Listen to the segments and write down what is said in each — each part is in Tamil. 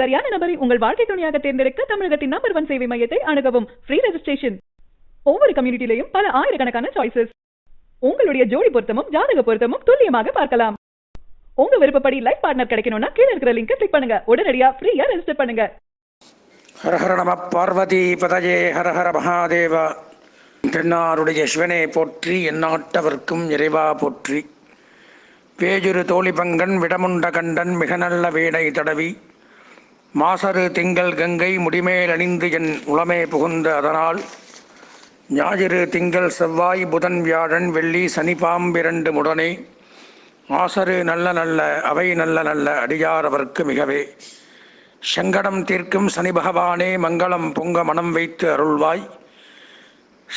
சரியான நபரை உங்கள் வாழ்க்கை துணையாக தேர்ந்தெடுக்க தமிழகத்தின் நம்பர் ஒன் சேவை மையத்தை அணுகவும். ஃப்ரீ ரெஜிஸ்ட்ரேஷன் ஒவ்வொரு கம்யூனிட்டிலையும் பல ஆயிரக்கணக்கான சாய்ஸஸ் உங்களுடைய ஜோடி பொருத்தமும் ஜாதக பொருத்தமும் துல்லியமாக பார்க்கலாம். உங்க விருப்பப்படி லைஃப் பார்ட்னர் கிடைக்கணும்னா கீழே இருக்கிற லிங்கை கிளிக் பண்ணுங்க. உடனடியா ஃப்ரீயா ரெஜிஸ்டர் பண்ணுங்க. ஹர ஹர நம பார்வதி பதஜே ஹர ஹர மகாதேவா. தென்னாருடைய சிவனே போற்றி எந்நாட்டவர்க்கும் இறைவா போற்றி. பேஜுரு தோழி பங்கன் விடமுண்ட கண்டன் மிக நல்ல வேடை தடவி. மாசரு திங்கள் கங்கை முடிமேல் அணிந்து என் உளமே புகுந்த அதனால் ஞாயிறு திங்கள் செவ்வாய் புதன் வியாழன் வெள்ளி சனி பாம்பிரண்டு முடனே ஆசரு நல்ல நல்ல அவை நல்ல நல்ல அடியாரவர்க்கு மிகவே. சங்கடம் தீர்க்கும் சனி பகவானே மங்களம் பொங்க மனம் வைத்து அருள்வாய்.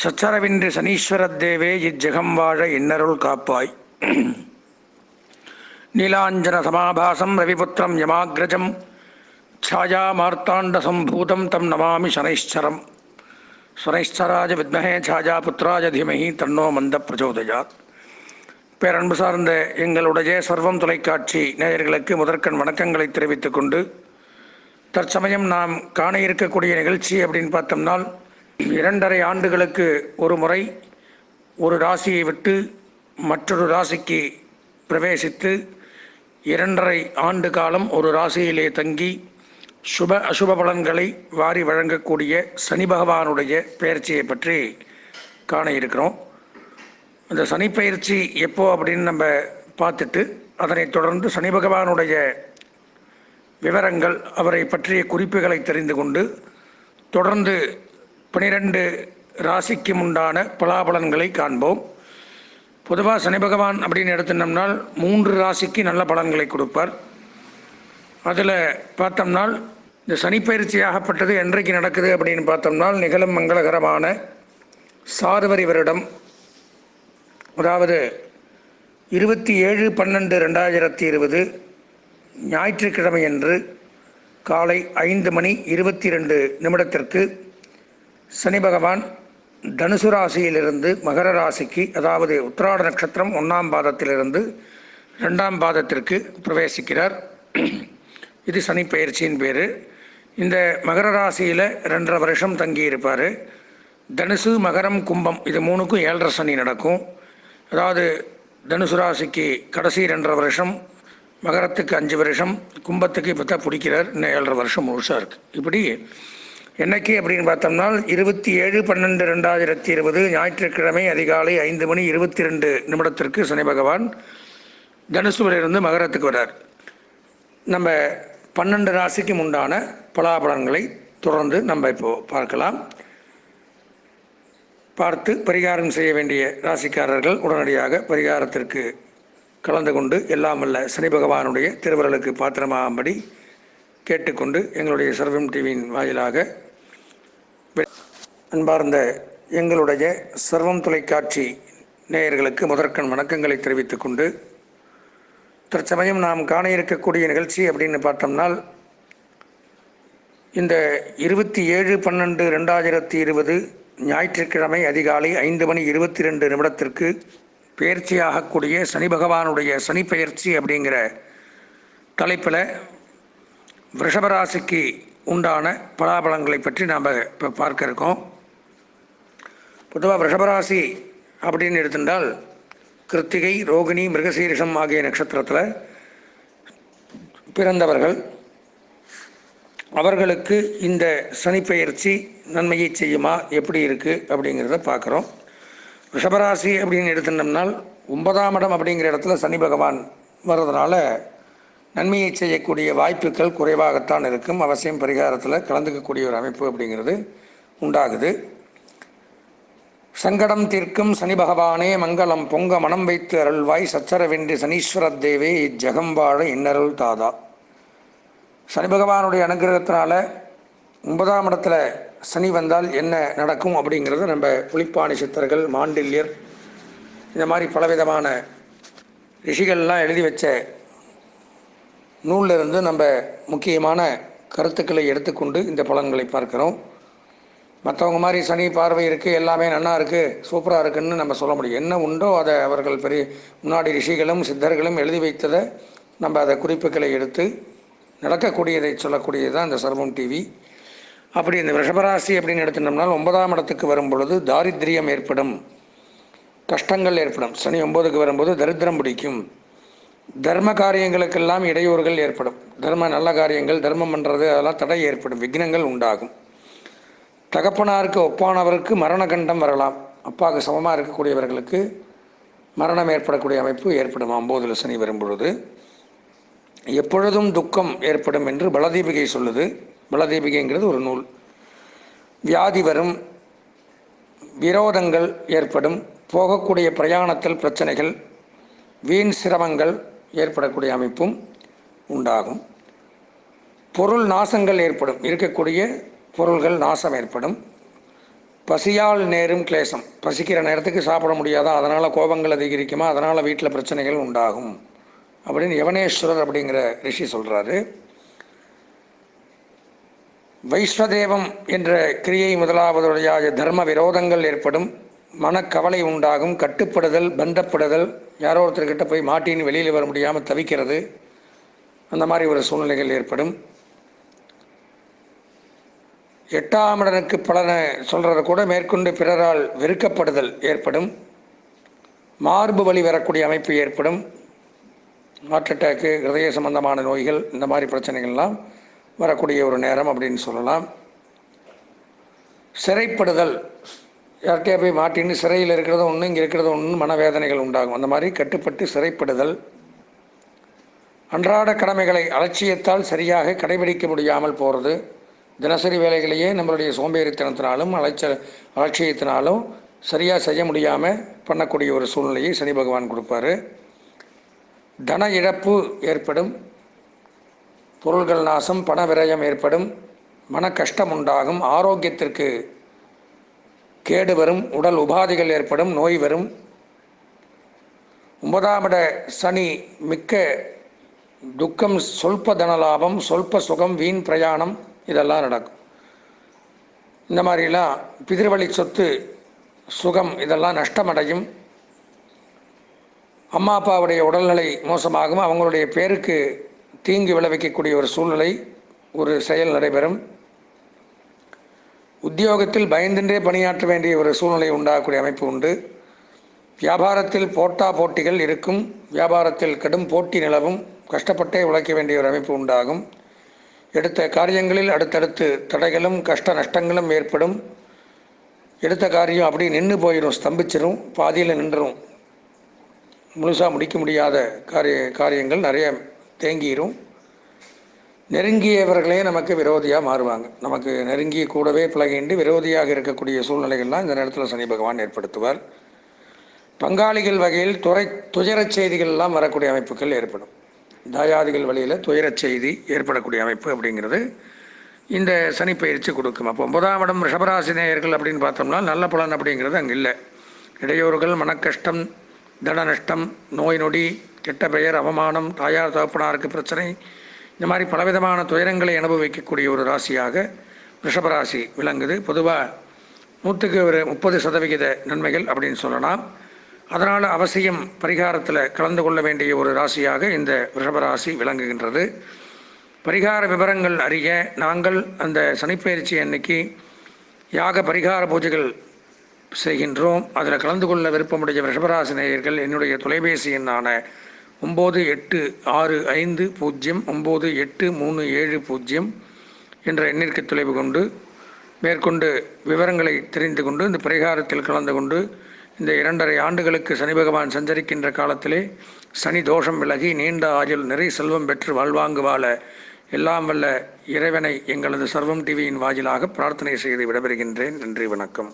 சச்சரவின்றி சனீஸ்வரத் தேவே இஜ்ஜகம் வாழ இன்னருள் காப்பாய். நீலாஞ்சன சமாபாசம் ரவிபுத்திரம் யமாகிரஜம் छायामार्ताण्डसम्भूतं तं नमामि शनैश्चरं शनैश्चराज வித்மகே छायापुत्राज धीमहि தன்னோ மந்த பிரச்சோதயாத். பேரன்பு சார்ந்த எங்களுடைய சர்வம் தொலைக்காட்சி நேயர்களுக்கு முதற்கண் வணக்கங்களை தெரிவித்துக் கொண்டு தற்சமயம் நாம் காண இருக்கக்கூடிய நிகழ்ச்சி அப்படின்னு பார்த்தோம்னால் இரண்டரை ஆண்டுகளுக்கு ஒரு முறை ஒரு ராசியை விட்டு மற்றொரு ராசிக்கு பிரவேசித்து இரண்டரை ஆண்டு காலம் ஒரு ராசியிலே தங்கி சுப அசுப பலன்களை வாரி வழங்கக்கூடிய சனி பகவானுடைய பயிற்சியை பற்றி காண இருக்கிறோம். அந்த சனி பயிற்சி எப்போ அப்படின்னு நம்ம பார்த்துட்டு அதனைத் தொடர்ந்து சனி பகவானுடைய விவரங்கள் அவரை பற்றிய குறிப்புகளை தெரிந்து கொண்டு தொடர்ந்து பனிரெண்டு ராசிக்கும் உண்டான பலாபலன்களை காண்போம். பொதுவாக சனி பகவான் அப்படின்னு எடுத்துனோம்னால் மூன்று ராசிக்கு நல்ல பலன்களை கொடுப்பார். அதில் பார்த்தோம்னால் இந்த சனிப்பயிற்சி ஆகப்பட்டது என்றைக்கு நடக்குது அப்படின்னு பார்த்தோம்னால் நிகழும் மங்களகரமான சாதுவரி வருடம் அதாவது இருபத்தி ஏழு பன்னெண்டு ரெண்டாயிரத்தி இருபது ஞாயிற்றுக்கிழமையன்று காலை ஐந்து மணி இருபத்தி ரெண்டு நிமிடத்திற்கு சனி பகவான் தனுசு ராசியிலிருந்து மகர ராசிக்கு அதாவது உத்திராட நட்சத்திரம் ஒன்றாம் பாதத்திலிருந்து ரெண்டாம் பாதத்திற்கு பிரவேசிக்கிறார். இது சனி பயிற்சியின் பேர். இந்த மகர ராசியில் ரெண்டரை வருஷம் தங்கியிருப்பார். தனுசு மகரம் கும்பம் இது மூணுக்கும் ஏழரை சனி நடக்கும். அதாவது தனுசு ராசிக்கு கடைசி ரெண்டரை வருஷம் மகரத்துக்கு அஞ்சு வருஷம் கும்பத்துக்கு இப்போ தான் பிடிக்கிறார். இன்னும் ஏழரை வருஷம் முழுசாக இருக்குது இப்படி என்னைக்கு அப்படின்னு பார்த்தோம்னா இருபத்தி ஏழு பன்னெண்டு ரெண்டாயிரத்தி இருபது ஞாயிற்றுக்கிழமை அதிகாலை ஐந்து மணி இருபத்தி ரெண்டு நிமிடத்திற்கு சனி பகவான் தனுசுவிலிருந்து மகரத்துக்கு வரார் நம்ம பன்னெண்டு ராசிக்கும் உண்டான பலாபலன்களை தொடர்ந்து நம்ம இப்போ பார்க்கலாம். பார்த்து பரிகாரம் செய்ய வேண்டிய ராசிக்காரர்கள் உடனடியாக பரிகாரத்திற்கு கலந்து கொண்டு எல்லாம் அல்ல சனி பகவானுடைய திருவருளுக்கு பாத்திரமாகும்படி கேட்டுக்கொண்டு எங்களுடைய சர்வம் டிவியின் வாயிலாக அன்பார்ந்த எங்களுடைய சர்வம் தொலைக்காட்சி நேயர்களுக்கு முதற்கண் வணக்கங்களை தெரிவித்துக் கொண்டு தற்சமயம் நாம் காண இருக்கக்கூடிய நிகழ்ச்சி அப்படின்னு பார்த்தோம்னால் இந்த இருபத்தி ஏழு பன்னெண்டு ரெண்டாயிரத்தி இருபது ஞாயிற்றுக்கிழமை அதிகாலை ஐந்து மணி இருபத்தி ரெண்டு நிமிடத்திற்கு பெயர்ச்சியாகக்கூடிய சனி பகவானுடைய சனி பெயர்ச்சி அப்படிங்கிற தலைப்பில் ரிஷபராசிக்கு உண்டான பலாபலங்களை பற்றி நாம் இப்போ பார்க்க இருக்கோம். பொதுவாக ரிஷபராசி அப்படின்னு எடுத்துட்டால் கிருத்திகை ரோகிணி மிருகசீரிஷம் ஆகிய நட்சத்திரத்தில் பிறந்தவர்கள். அவர்களுக்கு இந்த சனிப்பெயர்ச்சி நன்மையை செய்யுமா? எப்படி இருக்குது அப்படிங்கிறத பார்க்குறோம். ரிஷபராசி அப்படின்னு எடுத்துட்டோம்னால் ஒன்பதாம் இடம் அப்படிங்கிற இடத்துல சனி பகவான் வர்றதுனால நன்மையை செய்யக்கூடிய வாய்ப்புகள் குறைவாகத்தான் இருக்கும். அவசியம் பரிகாரத்தில் கலந்துக்கக்கூடிய ஒரு அமைப்பு அப்படிங்கிறது உண்டாகுது. சங்கடம் தீர்க்கும் சனி பகவானே மங்களம் பொங்க மனம் வைத்து அருள்வாய் சச்சரவென்று சனீஸ்வரத் தேவே இஜகம் வாழ இன்னருள் தாதா. சனி பகவானுடைய அனுகிரகத்தினால ஒன்பதாம் இடத்துல சனி வந்தால் என்ன நடக்கும் அப்படிங்கிறத நம்ம புலிப்பாணி சித்தர்கள் மாண்டில்யர் இந்த மாதிரி பலவிதமான ரிஷிகள்லாம் எழுதி வச்ச நூலில் நம்ம முக்கியமான கருத்துக்களை எடுத்துக்கொண்டு இந்த பலன்களை பார்க்கிறோம். மற்றவங்க மாதிரி சனி பார்வை இருக்குது எல்லாமே நல்லா இருக்குது சூப்பராக இருக்குன்னு நம்ம சொல்ல முடியும். என்ன உண்டோ அதை அவர்கள் பெரிய முன்னாடி ரிஷிகளும் சித்தர்களும் எழுதி வைத்ததை நம்ம அதை குறிப்புகளை எடுத்து நடக்கக்கூடியதை சொல்லக்கூடியது தான் இந்த சர்வம் டிவி அப்படி இந்த ரிஷபராசி அப்படின்னு எடுத்துட்டோம்னால் ஒன்பதாம் இடத்துக்கு வரும் பொழுது தாரித்ரியம் ஏற்படும் கஷ்டங்கள் ஏற்படும். சனி ஒன்பதுக்கு வரும்போது தரித்திரம் பிடிக்கும். தர்ம காரியங்களுக்கெல்லாம் இடையூறுகள் ஏற்படும். தர்ம நல்ல காரியங்கள் தர்மம் பண்ணுறது அதெல்லாம் தடை ஏற்படும். விக்னங்கள் உண்டாகும். தகப்பனாருக்கு ஒப்பானவருக்கு மரணகண்டம் வரலாம். அப்பாவுக்கு சமமாக இருக்கக்கூடியவர்களுக்கு மரணம் ஏற்படக்கூடிய அமைப்பு ஏற்படும். ஒம்போதில் சனி வரும்பொழுது எப்பொழுதும் துக்கம் ஏற்படும் என்று பலதீபிகை சொல்லுது. பலதீபிகைங்கிறது ஒரு நூல். வியாதி வரும் விரோதங்கள் ஏற்படும் போகக்கூடிய பிரயாணத்தில் பிரச்சனைகள் வீண் சிரமங்கள் ஏற்படக்கூடிய அமைப்பும் உண்டாகும். பொருள் நாசங்கள் ஏற்படும். இருக்கக்கூடிய பொருள்கள் நாசம் ஏற்படும். பசியால் நேரும் கிளேசம் பசிக்கிற நேரத்துக்கு சாப்பிட முடியாதா? அதனால் கோபங்கள் அதிகரிக்குமா? அதனால் வீட்டில் பிரச்சனைகள் உண்டாகும். அப்படின்னு யவனேஸ்வரர் அப்படிங்கிற ரிஷி சொல்கிறாரு வைஸ்வதேவம் என்ற கிரியை முதலாவதுடைய தர்ம விரோதங்கள் ஏற்படும். மனக்கவலை உண்டாகும். கட்டுப்படுதல் பந்தப்படுதல் யாரோ ஒருத்தர்கிட்ட போய் மாட்டின்னு வெளியில் வர முடியாமல் தவிக்கிறது. அந்த மாதிரி ஒரு சூழ்நிலைகள் ஏற்படும். எட்டாம் இடனுக்கு பலனை சொல்கிறத கூட மேற்கொண்டு பிறரால் வெறுக்கப்படுதல் ஏற்படும். மார்பு வழி வரக்கூடிய அமைப்பு ஏற்படும். ஹார்ட் அட்டாக்கு ஹிருதய சம்பந்தமான நோய்கள் இந்த மாதிரி பிரச்சனைகள்லாம் வரக்கூடிய ஒரு நேரம் அப்படின்னு சொல்லலாம். சிறைப்படுதல். யார்கிட்டயா போய் மாட்டின்னு சிறையில் இருக்கிறது ஒன்று இங்கே இருக்கிறது ஒன்று மனவேதனைகள் உண்டாகும். அந்த மாதிரி கட்டுப்பட்டு சிறைப்படுதல். அன்றாட கடமைகளை அலட்சியத்தால் சரியாக கடைபிடிக்க முடியாமல் போகிறது தினசரி வேலைகளையே நம்மளுடைய சோம்பேறித்தனத்தினாலும் அலைச்சல் அலட்சியத்தினாலும் சரியாக செய்ய முடியாமல் பண்ணக்கூடிய ஒரு சூழ்நிலையை சனி பகவான் கொடுப்பாரு. தன இழப்பு ஏற்படும் பொருள்கள் நாசம் பண விரயம் ஏற்படும் மன கஷ்டம் உண்டாகும் ஆரோக்கியத்திற்கு கேடு வரும் உடல் உபாதைகள் ஏற்படும் நோய் வரும். ஒன்பதாம் இட சனி மிக்க துக்கம் சொல்ப தனலாபம் சொல்ப சுகம் வீண் பிரயாணம் இதெல்லாம் நடக்கும். இந்த மாதிரிலாம் பிதிர்வழி சொத்து சுகம் இதெல்லாம் நஷ்டமடையும். அம்மா அப்பாவுடைய உடல்நிலை மோசமாகும். அவங்களுடைய பேருக்கு தீங்கு விளைவிக்கக்கூடிய ஒரு சூழ்நிலை ஒரு செயல் நடைபெறும். உத்தியோகத்தில் பயந்தின்றே பணியாற்ற வேண்டிய ஒரு சூழ்நிலை உண்டாகக்கூடிய அமைப்பு உண்டு. வியாபாரத்தில் போட்டா போட்டிகள் இருக்கும். வியாபாரத்தில் கடும் போட்டி நிலவும். கஷ்டப்பட்டே உழைக்க வேண்டிய ஒரு அமைப்பு உண்டாகும். எடுத்த காரியங்களில் அடுத்தடுத்து தடைகளும் கஷ்ட நஷ்டங்களும் ஏற்படும். எடுத்த காரியம் அப்படி நின்று போயிடும் ஸ்தம்பிச்சிடும் பாதியில் நின்றுடும் முழுசாக முடிக்க முடியாத காரிய காரியங்கள் நிறைய தேங்கிரும். நெருங்கியவர்களே நமக்கு விரோதியாக மாறுவாங்க. நமக்கு நெருங்கிய கூடவே பழகிண்டு விரோதியாக இருக்கக்கூடிய சூழ்நிலைகள்லாம் இந்த நேரத்தில் சனி பகவான் ஏற்படுத்துவார். பங்காளிகள் வகையில் துறை துயரச் செய்திகள்லாம் வரக்கூடிய அமைப்புகள் ஏற்படும். தாயாதிகள் வழியில் துயரச் செய்தி ஏற்படக்கூடிய அமைப்பு அப்படிங்கிறது இந்த சனிப்பயிற்சி கொடுக்கும். அப்போ ஒன்பதாம் இடம் ரிஷபராசி நேயர்கள் அப்படின்னு பார்த்தோம்னா நல்ல பலன் அப்படிங்கிறது அங்கே இல்லை. இடையூறுகள் மனக்கஷ்டம் தன நஷ்டம் நோய் நொடி கெட்ட பெயர் அவமானம் தாயார் தகப்பனாருக்கு பிரச்சனை இந்த மாதிரி பலவிதமான துயரங்களை அனுபவிக்கக்கூடிய ஒரு ராசியாக ரிஷபராசி விளங்குது. பொதுவாக நூற்றுக்கு ஒரு முப்பது சதவிகித நன்மைகள் அப்படின்னு சொல்லலாம். அதனால் அவசியம் பரிகாரத்தில் கலந்து கொள்ள வேண்டிய ஒரு ராசியாக இந்த ரிஷபராசி விளங்குகின்றது. பரிகார விவரங்கள் அறிய நாங்கள் அந்த சனிப்பயிற்சி அன்னைக்கு யாக பரிகார பூஜைகள் செய்கின்றோம். அதில் கலந்து கொள்ள விருப்பமுடைய ரிஷபராசி நேயர்கள் என்னுடைய தொலைபேசி எண்ணான ஒம்பது எட்டு ஆறு ஐந்து பூஜ்ஜியம் ஒம்பது எட்டு மூணு ஏழு பூஜ்ஜியம் என்ற எண்ணிற்கு தொலைவு கொண்டு மேற்கொண்டு விவரங்களை தெரிந்து கொண்டு இந்த பரிகாரத்தில் கலந்து கொண்டு இந்த இரண்டரை ஆண்டுகளுக்கு சனி பகவான் சஞ்சரிக்கின்ற காலத்திலே சனி தோஷம் விலகி நீண்ட ஆயுள் நிறை செல்வம் பெற்று வாழ்வாங்கு வாழ எல்லாம் வல்ல இறைவனை எங்களது சர்வம் டிவியின் வாயிலாக பிரார்த்தனை செய்து விடைபெறுகின்றேன். நன்றி வணக்கம்.